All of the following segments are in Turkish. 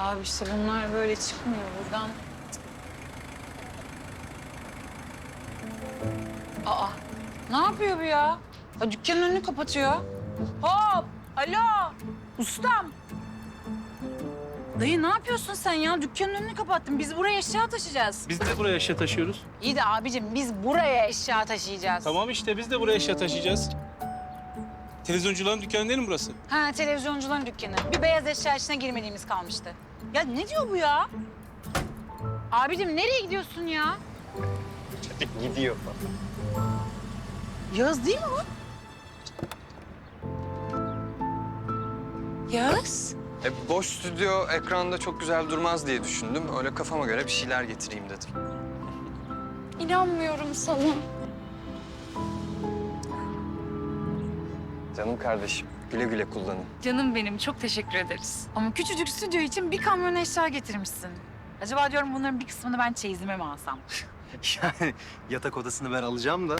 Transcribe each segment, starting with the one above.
Abi işte bunlar böyle çıkmıyor buradan. Aa, ne yapıyor bu ya? ya dükkanın önünü kapatıyor. Hop, alo, ustam. Dayı ne yapıyorsun sen ya? Dükkanın önünü kapattın. Biz buraya eşya taşıyacağız. Biz de buraya eşya taşıyoruz. İyi de abicim biz buraya eşya taşıyacağız. Tamam işte biz de buraya eşya taşıyacağız. Televizyoncuların dükkanı değil mi burası? Ha televizyoncuların dükkanı. Bir beyaz eşya içine girmediğimiz kalmıştı. Ya ne diyor bu ya? Abicim nereye gidiyorsun ya? Gidiyor. Yağız değil mi bu? Yağız? E, boş stüdyo ekranda çok güzel durmaz diye düşündüm. Öyle kafama göre bir şeyler getireyim dedim. İnanmıyorum sana. Canım kardeşim, güle güle kullanın. Canım benim çok teşekkür ederiz. Ama küçücük stüdyo için bir kamyon eşya getirmişsin. Acaba diyorum bunların bir kısmını ben çeyizime mi alsam? Yani yatak odasını ben alacağım da.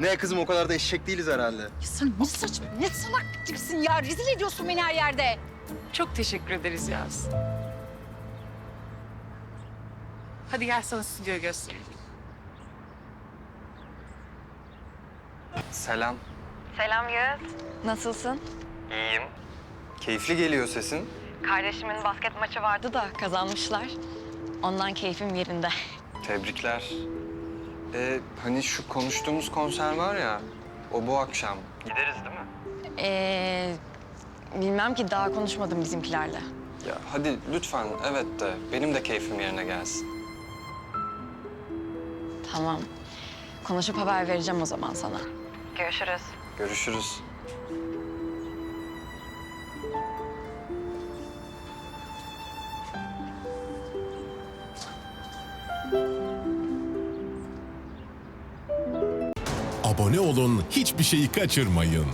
Ne kızım o kadar da eşek değiliz herhalde. Ya sen ne saçma, ne salak tipsin ya. Rezil ediyorsun beni her yerde. Çok teşekkür ederiz Yağız. Hadi gel sana stüdyoyu göstereyim. Selam. Selam Yağız. Nasılsın? İyiyim. Keyifli geliyor sesin. Kardeşimin basket maçı vardı da kazanmışlar. Ondan keyfim yerinde. Tebrikler. Ee, hani şu konuştuğumuz konser var ya, o bu akşam. Gideriz değil mi? Ee, bilmem ki daha konuşmadım bizimkilerle. Ya hadi lütfen evet de benim de keyfim yerine gelsin. Tamam. Konuşup haber vereceğim o zaman sana. Görüşürüz. Görüşürüz. Abone olun, hiçbir şeyi kaçırmayın.